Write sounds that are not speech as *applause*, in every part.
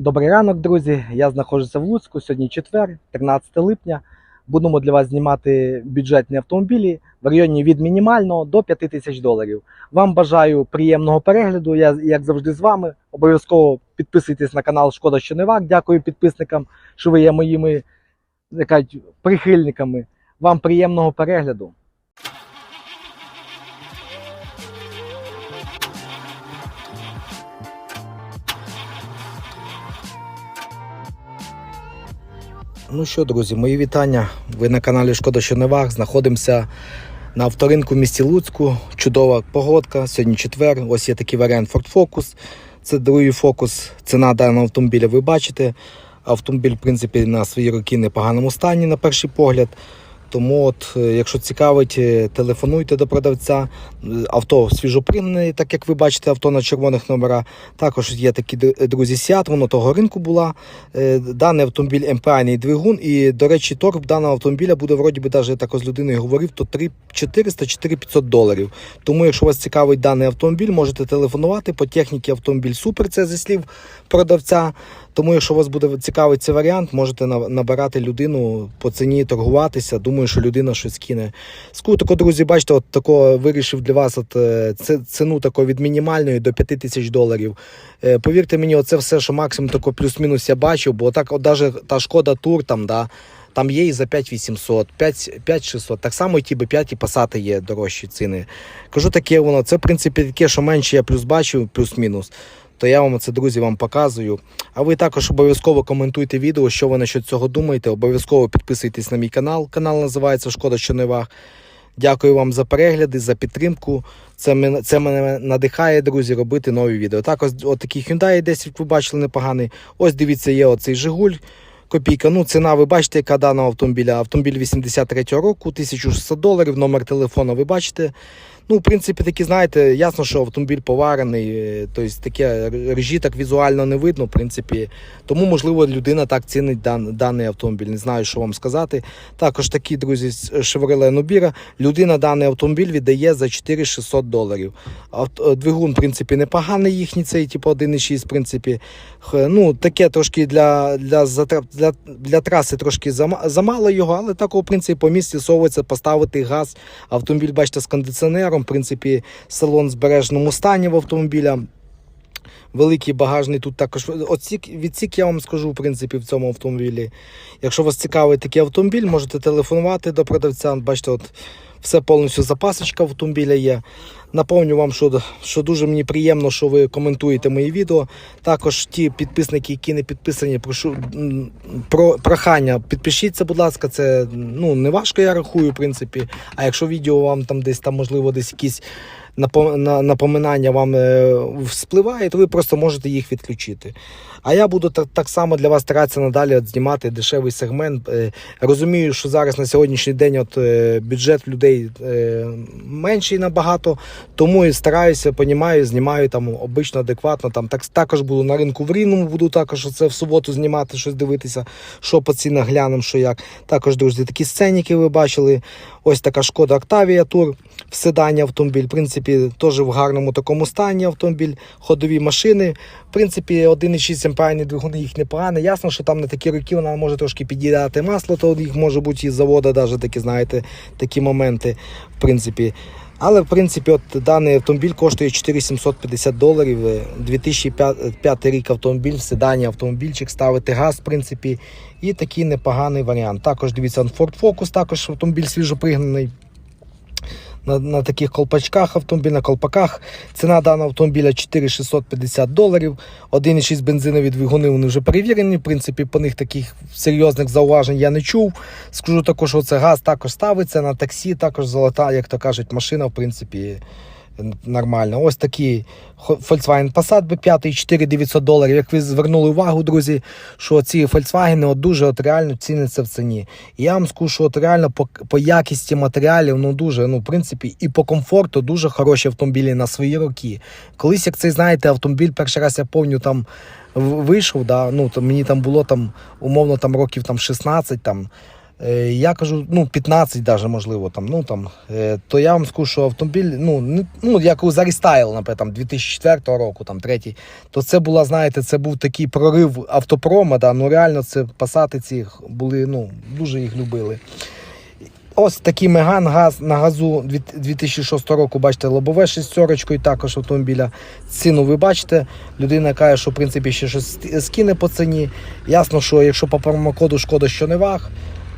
Добрий ранок, друзі. Я знаходжуся в Луцьку. Сьогодні четвер, 13 липня. Будемо для вас знімати бюджетні автомобілі в районі від мінімального до 5 тисяч доларів. Вам бажаю приємного перегляду. Я, як завжди, з вами. Обов'язково підписуйтесь на канал Шкода що не вак. Дякую підписникам, що ви є моїми кажуть, прихильниками. Вам приємного перегляду. Ну що, друзі, мої вітання. Ви на каналі Шкода що не вах. Знаходимося на авторинку в місті Луцьку. Чудова погодка. Сьогодні четвер. Ось є такий варіант Ford Focus. Це другий фокус. Ціна даного автомобіля ви бачите. Автомобіль, в принципі, на свої роки в непоганому стані, на перший погляд. Тому, от, е, якщо цікавить, е, телефонуйте до продавця. Е, Авто свіжопригнане, так як ви бачите, авто на червоних номерах. Також є такі друзі Сіат, воно того ринку була. Даний автомобіль МПАний двигун. І, до речі, торг даного автомобіля буде вроді би, навіть я так з людиною говорив, то 3400-4500 доларів. Тому, якщо вас цікавить даний автомобіль, можете телефонувати по техніці автомобіль супер. Це зі слів продавця. Тому, якщо вас буде цікавий цей варіант, можете набирати людину по ціні торгуватися. Думаю, що людина щось кине. Скутико, друзі, бачите, от такого вирішив для вас от, е, ціну тако від мінімальної до 5 тисяч доларів. Е, Повірте мені, оце все, що максимум тако плюс-мінус я бачив, бо так, от навіть та шкода тур там, да, там є і за 5800, 5 5600. Так само і ті Б5 і пасати є дорожчі ціни. Кажу таке воно, це в принципі таке, що менше я плюс бачив, плюс-мінус. То я вам це, друзі, вам показую. А ви також обов'язково коментуйте відео, що ви насчет цього думаєте. Обов'язково підписуйтесь на мій канал. Канал називається Шкода що не вах. Дякую вам за перегляди, за підтримку. Це це мене надихає, друзі, робити нові відео. Також от такий Hyundai 10, ви бачили, непоганий. Ось дивіться, є оцей Жигуль. Копійка. Ну, ціна, ви бачите, яка даного автомобіля. Автомобіль 83-го року, 1600 доларів, номер телефону ви бачите. Ну, в принципі, такі, знаєте, ясно, що автомобіль поварений, е, тобто таке режі так візуально не видно, в принципі. Тому, можливо, людина так цінить дан, даний автомобіль. Не знаю, що вам сказати. Також такі, друзі, з Chevrolet Nubira. Людина даний автомобіль віддає за 4600 доларів. Двигун, в принципі, непоганий їхній, цей, типу 1,6, в принципі. Ну, таке трошки для, для, для, для траси трошки замало його, але так, в принципі, по місті совується поставити газ. Автомобіль, бачите, з кондиціонером, в принципі, салон в збережному стані в автомобіля. Великий багажний тут також. Оцік, відсік я вам скажу, в принципі, в цьому автомобілі. Якщо вас цікавить такий автомобіль, можете телефонувати до продавця. Бачите, от все повністю запасочка автомобіля є. Напомню вам, що, що дуже мені приємно, що ви коментуєте мої відео. Також ті підписники, які не підписані, прошу про прохання. Підпишіться, будь ласка, це ну не важко, я рахую, в принципі. А якщо відео вам там десь там, можливо, десь якісь напоминання вам е, вспливає, то ви просто можете їх відключити. А я буду так, само для вас старатися надалі знімати дешевий сегмент. Е, Розумію, що зараз на сьогоднішній день от, е, бюджет людей менший набагато, тому і стараюся, понімаю, знімаю там обично адекватно. Там так також буду на ринку в Рівному, буду також це в суботу знімати, щось дивитися, що по цінах глянемо, що як. Також, друзі, такі сценіки ви бачили. Ось така шкода Octavia Tour в седані автомобіль. В принципі, теж в гарному такому стані автомобіль, ходові машини. В принципі, 1,6 амперні двигуни їх непогані. Ясно, що там на такі роки вона може трошки під'їдати масло, то їх може бути із заводу, навіть такі, знаєте, такі моменти. В принципі. Але в принципі, от даний автомобіль коштує 4750 доларів. Е, 2005 рік автомобіль, в седані автомобільчик, ставити газ, в принципі, і такий непоганий варіант. Також дивіться Ford Focus, також автомобіль свіжопригнаний. На, на таких колпачках автомобіль, на колпаках. Ціна даного автомобіля 4650 доларів. 1,6 бензинові двигуни вони вже перевірені. В принципі, по них таких серйозних зауважень я не чув. Скажу також, що це газ також ставиться на таксі, також золота, як то кажуть, машина, в принципі, нормально. Ось такий Volkswagen Passat B5, 4900 доларів. Як ви звернули увагу, друзі, що ці Volkswagen от дуже от реально ціняться в ціні. І я вам скажу, що от реально по, по якісті матеріалів, ну дуже, ну, в принципі, і по комфорту дуже хороші автомобілі на свої роки. Колись, як цей, знаєте, автомобіль, перший раз я пам'ятаю, там вийшов, да, ну, то мені там було там, умовно там років там 16, там, Я кажу, ну 15 даже, можливо, там, ну там, е, то я вам скажу, що автомобіль, ну, ну як у Зарістайл, наприклад, 2004 року, там третій, то це була, знаєте, це був такий прорив автопрома, да, ну реально це пасати ці були, ну, дуже їх любили. Ось такий Меган газ на газу 2006 року, бачите, лобове шістерочкою також автомобіля. Ціну ви бачите. Людина каже, що в принципі ще щось скине по ціні. Ясно, що якщо по промокоду шкода, що не ваг,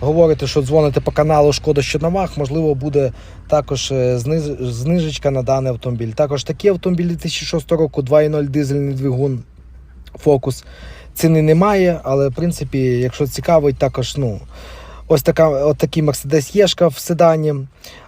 говорите, що дзвоните по каналу Шкода, що на ваг, можливо, буде також е, знижечка на даний автомобіль. Також такий автомобіль 2006 року, 2.0 дизельний двигун Фокус. Ціни немає, але в принципі, якщо цікавить, також ну. Ось така, от такий Mercedes Єшка в седані.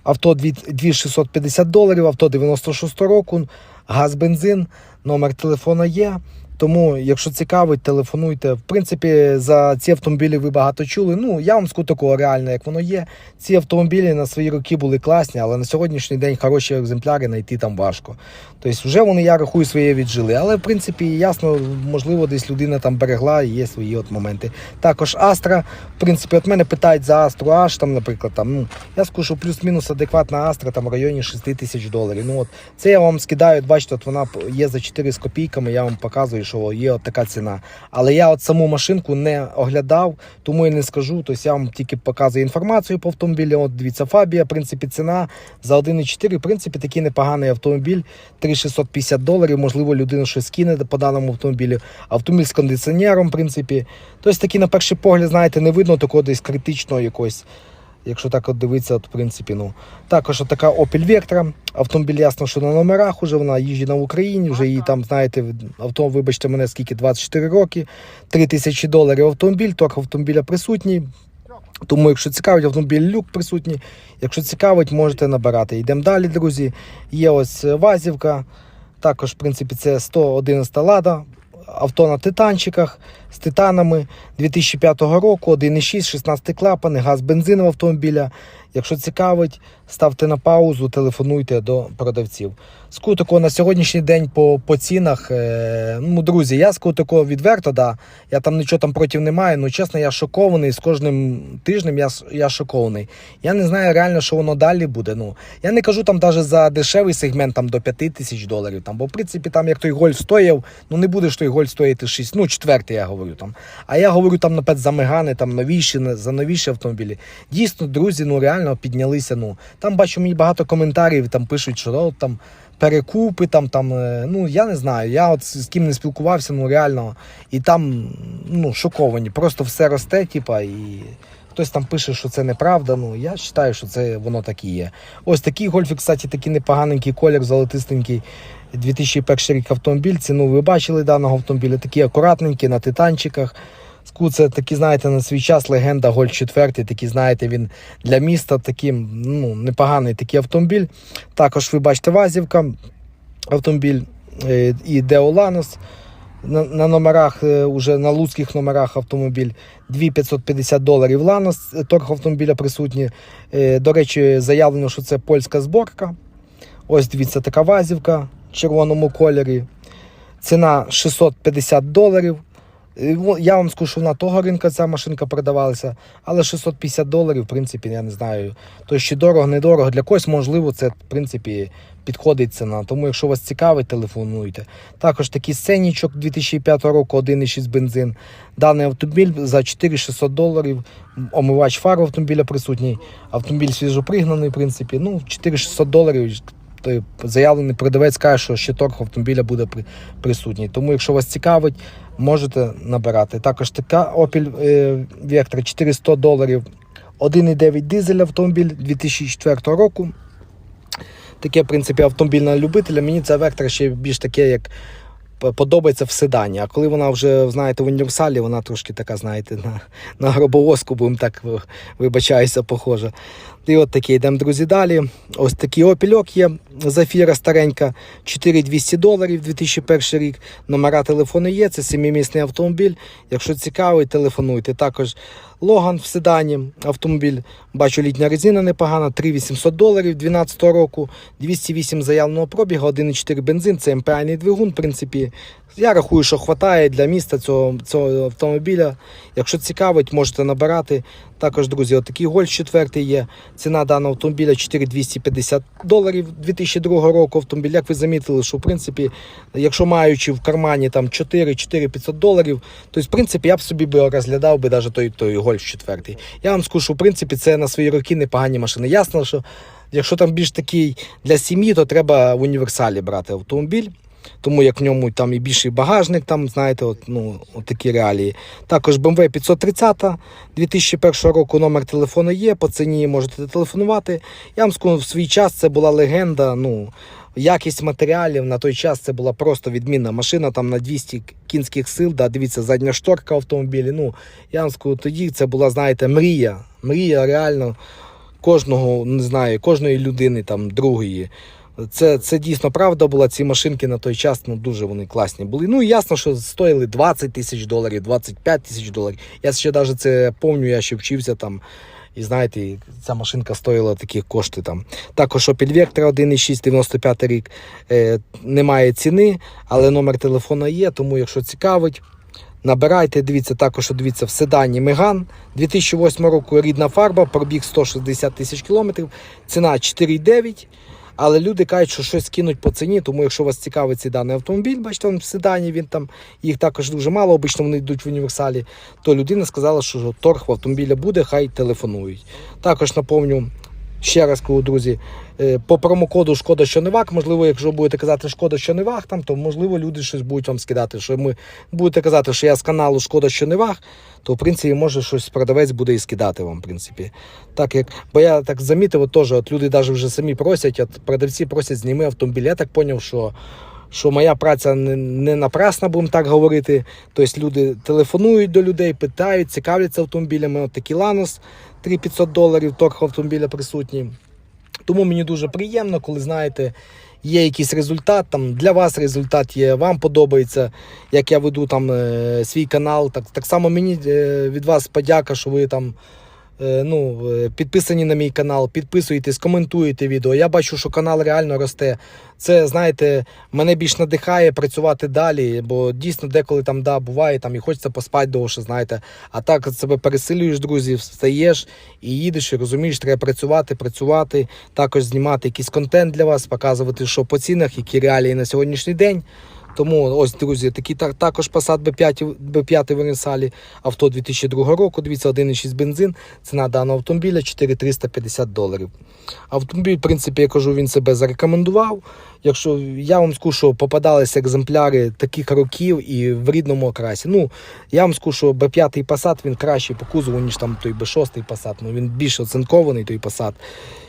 Авто 2650 доларів, авто 96 року, газ, бензин, номер телефона є. Тому, якщо цікавить, телефонуйте. В принципі, за ці автомобілі ви багато чули. Ну, я вам скажу такого реально, як воно є. Ці автомобілі на свої роки були класні, але на сьогоднішній день хороші екземпляри знайти там важко. Тобто, вже вони, я рахую, своє віджили. Але в принципі, ясно, можливо, десь людина там берегла і є свої от моменти. Також Астра, в принципі, от мене питають за Астру аж там, наприклад, там, ну, я скажу, що плюс-мінус адекватна Астра там в районі 6 тисяч доларів. Ну, от, це я вам скидаю, бачите, от вона є за 4 з копійками, я вам показую, що є от така ціна. Але я от саму машинку не оглядав, тому і не скажу. Тобто я вам тільки показую інформацію по автомобілі. От дивіться, Фабія, в принципі, ціна за 1,4, в принципі, такий непоганий автомобіль. 3650 доларів. Можливо, людина щось кине по даному автомобілю. Автомобіль з кондиціонером, в принципі. Тобто такий, на перший погляд, знаєте, не видно такого десь критичного якогось. Якщо так от дивитися, от, в принципі, ну. Також така Opel Vectra. Автомобіль ясно, що на номерах уже вона їжджена в Україні, вже її там, знаєте, авто, вибачте мене, скільки 24 роки, 3 тисячі доларів автомобіль, торг автомобіля присутній. Тому, якщо цікавить, автомобіль люк присутній. Якщо цікавить, можете набирати. Йдемо далі, друзі. Є ось е, Вазівка. Також, в принципі, це 111 лада. Авто на титанчиках з титанами 2005 року, 1,6, 16 клапани, газ бензин автомобіля. Якщо цікавить, ставте на паузу, телефонуйте до продавців. Скажу такого на сьогоднішній день по, по цінах. Е, ну, друзі, я скажу такого відверто, да. Я там нічого там проти не маю. Ну, чесно, я шокований. З кожним тижнем я, я шокований. Я не знаю реально, що воно далі буде. Ну, я не кажу там навіть за дешевий сегмент там, до 5 тисяч доларів. Там, бо в принципі, там як той гольф стояв, ну не буде той гольф стояти 6, ну четвертий я говорю там. А я говорю там напевно, за мегани, там новіші, за новіші автомобілі. Дійсно, друзі, ну реально піднялися. Ну там бачу мені багато коментарів, там пишуть, що «О, там. Перекупи там, там, е, ну я не знаю. Я от з ким не спілкувався, ну реально, і там ну шоковані. Просто все росте, типа, і хтось там пише, що це неправда. Ну я вважаю, що це воно так і є. Ось такий гольф, кстати, такий непоганенький колір, золотистенький. 2001 рік автомобіль. Ціну ви бачили даного автомобіля. Такий акуратненький на титанчиках. Ску це такий, знаєте, на свій час легенда Гольф 4, такий, знаєте, він для міста такий ну, непоганий такий автомобіль. Також ви бачите Вазівка, автомобіль е, і Деоланос. На, на номерах, е, уже на луцьких номерах автомобіль 2550 доларів Ланос, е, торг автомобіля присутній. Е, До речі, заявлено, що це польська зборка. Ось дивіться, така вазівка в червоному кольорі. Ціна 650 доларів. Е, во- Я вам скажу, що на того ринку ця машинка продавалася, але 650 доларів, в принципі, я не знаю. То ще дорого, недорого. Для когось, можливо, це в принципі підходить ціна. Тому, якщо вас цікавить, телефонуйте. Також такий сценічок 2005 року, 1,6 бензин. Даний автомобіль за 4600 доларів. Омивач фар автомобіля присутній. Автомобіль свіжопригнаний, в принципі. Ну, 4600 доларів. Заявлений продавець каже, що ще торг автомобіля буде присутній. Тому, якщо вас цікавить, можете набирати. Також така Opel е, Vectra 400 доларів. 1,9 дизель автомобіль 2004 року. Таке, в принципі, автомобіль на любителя. Мені ця Vectra ще більш таке, як подобається в седані. А коли вона вже, знаєте, в універсалі, вона трошки така, знаєте, на, на гробовозку, будемо так вибачаюся, похожа. І от такі йдемо, друзі, далі. Ось такий опільок є. Зафіра старенька, 4200 доларів 2001 рік. Номера телефону є, це семимісний автомобіль. Якщо цікавий, телефонуйте. Також Логан в седані автомобіль. Бачу, літня резина непогана, 3800 доларів 2012 року, 208 заявленого пробігу, 1,4 бензин, це МПАний двигун, в принципі, Я рахую, що вистачає для міста цього, цього автомобіля. Якщо цікавить, можете набирати. Також, друзі, отакий Гольф 4 є. Ціна даного автомобіля 4250 доларів 2002 року. Автомобіль, як ви замітили, що в принципі, якщо маючи в кармані там 4-4-500 доларів, то в принципі я б собі би розглядав би навіть той, той Гольф 4. Я вам скажу, що в принципі це на свої роки непогані машини. Ясно, що якщо там більш такий для сім'ї, то треба в універсалі брати автомобіль. Тому як в ньому там і більший багажник, там, знаєте, от, ну, от такі реалії. Також BMW 530 2001 року номер телефону є, по ціні можете телефонувати. Я вам скажу, в свій час це була легенда. ну, Якість матеріалів на той час це була просто відмінна машина там на 200 кінських сил. Да, дивіться, задня шторка в автомобілі. Ну, я вам скажу, тоді це була, знаєте, мрія. Мрія реально кожного, не знаю, кожної людини там другої. Це, це дійсно правда була. Ці машинки на той час ну, дуже вони класні були. Ну і ясно, що стоїли 20 тисяч доларів, 25 тисяч доларів. Я ще навіть це пам'ятаю, я ще вчився там. І знаєте, ця машинка стоїла такі кошти там. Також Opel Vectra 1.6, 95 рік е, немає ціни, але номер телефона є, тому якщо цікавить, набирайте. Дивіться, також дивіться в седані Меган 2008 року рідна фарба, пробіг 160 тисяч кілометрів, ціна 4,9. Але люди кажуть, що щось кинуть по ціні, тому якщо вас цікавить цей даний автомобіль, бачите, він в седані, він там їх також дуже мало, обично вони йдуть в універсалі, то людина сказала, що торг в автомобіля буде, хай телефонують. Також наповню. Ще раз кажу, друзі, е, по промокоду Шкода що не вак, можливо, якщо будете казати Шкода що не ваг, там, то можливо люди щось будуть вам скидати. Що ми будете казати, що я з каналу Шкода що не ваг, то в принципі може щось продавець буде і скидати вам. в принципі. Так як, бо я так замітив, от теж от люди навіть вже самі просять, от продавці просять зніми автомобіль. Я так зрозумів, що. Що моя праця не, напрасна, будемо так говорити. Тобто люди телефонують до людей, питають, цікавляться автомобілями. От такий Ланос 3500 доларів, торг автомобіля присутній. Тому мені дуже приємно, коли знаєте, є якийсь результат. Там для вас результат є, вам подобається, як я веду там е, свій канал. Так, так само мені е, від вас подяка, що ви там. Е, Ну, е, підписані на мій канал, підписуєтесь, коментуєте відео. Я бачу, що канал реально росте. Це, знаєте, мене більш надихає працювати далі, бо дійсно деколи там да, буває там і хочеться поспати довше, знаєте. А так себе пересилюєш, друзі, встаєш і їдеш, і розумієш, треба працювати, працювати, також знімати якийсь контент для вас, показувати, що по цінах, які реалії на сьогоднішній день. Тому ось, друзі, такий та- також Passat B5, B5 в Універсалі, авто 2002 року. Дивіться, 1,6 бензин. Ціна даного автомобіля 4350 доларів. Автомобіль, в принципі, я кажу, він себе зарекомендував. Якщо я вам скажу, що попадалися екземпляри таких років і в рідному окрасі. Ну, я вам скажу, що B5 Passat він кращий по кузову, ніж там той B6 Passat. Ну, він більш оцинкований той Passat.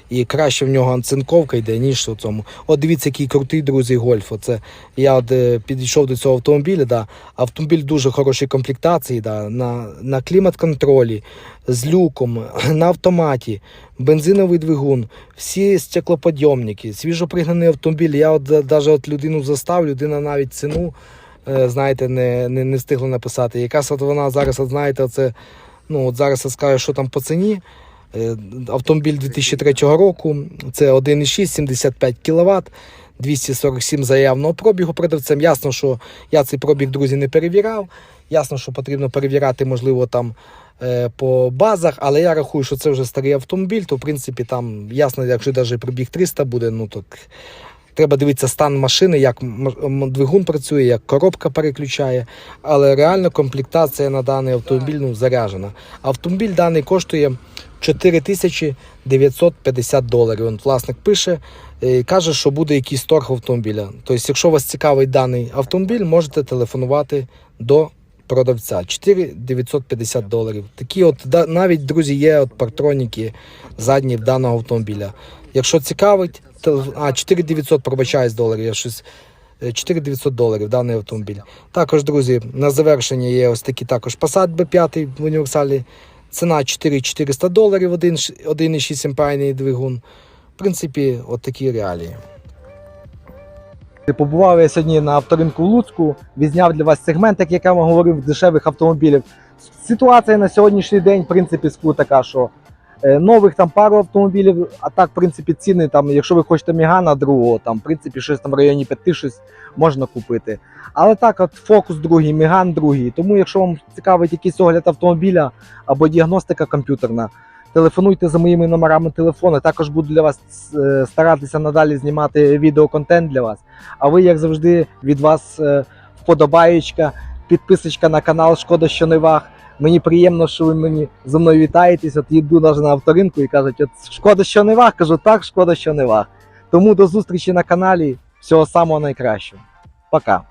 І краще в нього оцинковка йде, ніж у цьому. От дивіться, який крутий, друзі, гольф. Оце я от, е, підійшов до цього автомобіля. Да. Автомобіль дуже хорошої комплектації, да, на, на клімат-контролі, з люком, *clears throat* на автоматі, бензиновий двигун, всі стеклоподйомники, свіжопригнаний автомобіль. Я от от людину застав, людина навіть ціну, е, знаєте, не, не, не встигла написати. Якась от вона зараз, от, знаєте, оце, ну, от зараз скажу, що там по ціні. Е, Автомобіль 2003 року, це 1,6, 75 кВт, 247 заявного пробігу продавцем. Ясно, що я цей пробіг, друзі, не перевіряв. Ясно, що потрібно перевіряти, можливо, там е, по базах, але я рахую, що це вже старий автомобіль, то в принципі там ясно, якщо навіть пробіг 300 буде, ну то треба дивитися стан машини, як двигун працює, як коробка переключає. Але реально комплектація на даний автомобіль ну, заряджена. Автомобіль даний коштує 4950 доларів. Он власник пише і каже, що буде якийсь торг автомобіля. Тобто, якщо вас цікавить даний автомобіль, можете телефонувати до продавця 4950 доларів. Такі от навіть друзі є от партроніки задні даного автомобіля. Якщо цікавить, телеф- а 4900 пробачаюсь доларів. Я щось. е, 4900 доларів даний автомобіль. Також, друзі, на завершення є ось такі також Passat B5 в універсалі. Ціна 4400 доларів, 1,6 імпайний двигун. В принципі, от такі реалії. Побував я сьогодні на авторинку в Луцьку, відзняв для вас сегмент, як я вам говорив, дешевих автомобілів. Ситуація на сьогоднішній день, в принципі, скажу така, що Нових там пару автомобілів, а так, в принципі, ціни там, якщо ви хочете Мігана другого, там, в принципі, щось там в районі 5 щось можна купити. Але так, от фокус другий, Міган другий. Тому, якщо вам цікавить якийсь огляд автомобіля або діагностика комп'ютерна, телефонуйте за моїми номерами телефону. Також буду для вас е, старатися надалі знімати відеоконтент для вас. А ви, як завжди, від вас е, вподобаєчка, підписочка на канал Шкода, що не ваг. Мені приємно, що ви мені зі мною вітаєтесь. От їду навіть на авторинку і кажуть, от шкода, що не вах. Кажу, так, шкода, що не вах. Тому до зустрічі на каналі. Всього самого найкращого. Пока.